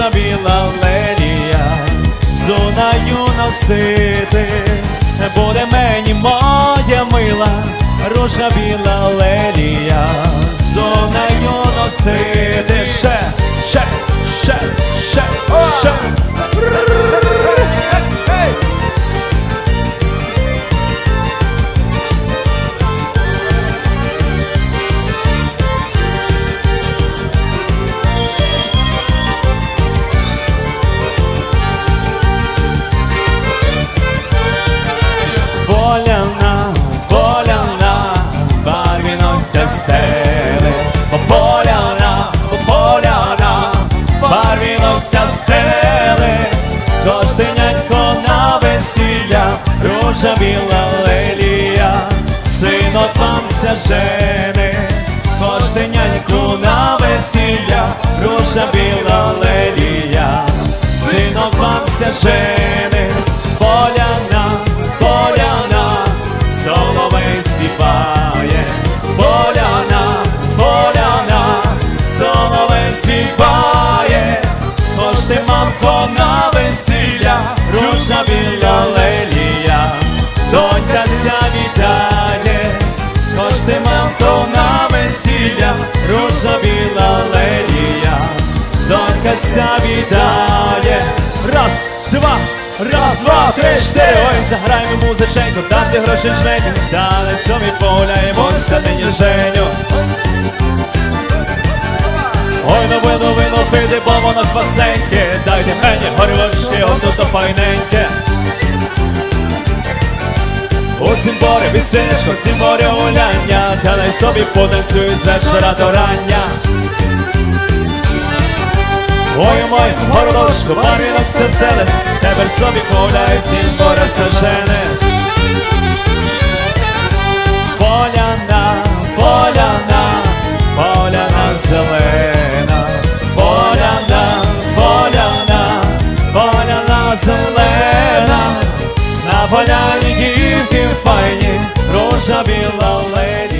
ружа біла лелія, зонаю носити, буде мені моя мила, ружа біла лелія, зонаю носити, стели, поляна, поляна, барвінуся стели, Кожденятко на весілля, ружа біла лелія, синок вам ся жени, Кожденятко на весілля, ружа біла лелія, синок вам ся жени, ти, мамко, на весілля, ружа біля лелія, донька ся вітає, ти, мамко, на весілля, ружа біла лелія, донька ся вітає. Раз, два, раз, два, три, чотири. Ой, заграємо музиченьку, дати гроші жменю, дали собі погуляємося нині женю. Бо воно квасеньке, дайте мені горілочки, отут то файненьке. У цимборі весілечко, в цимборі гуляння, та дай собі потанцюють з вечора до рання. Ой, мой, горлошко, барвінок все селе, тепер собі гуляють, цимбора все жене. Поляні дівки файні, рожа біла лелія.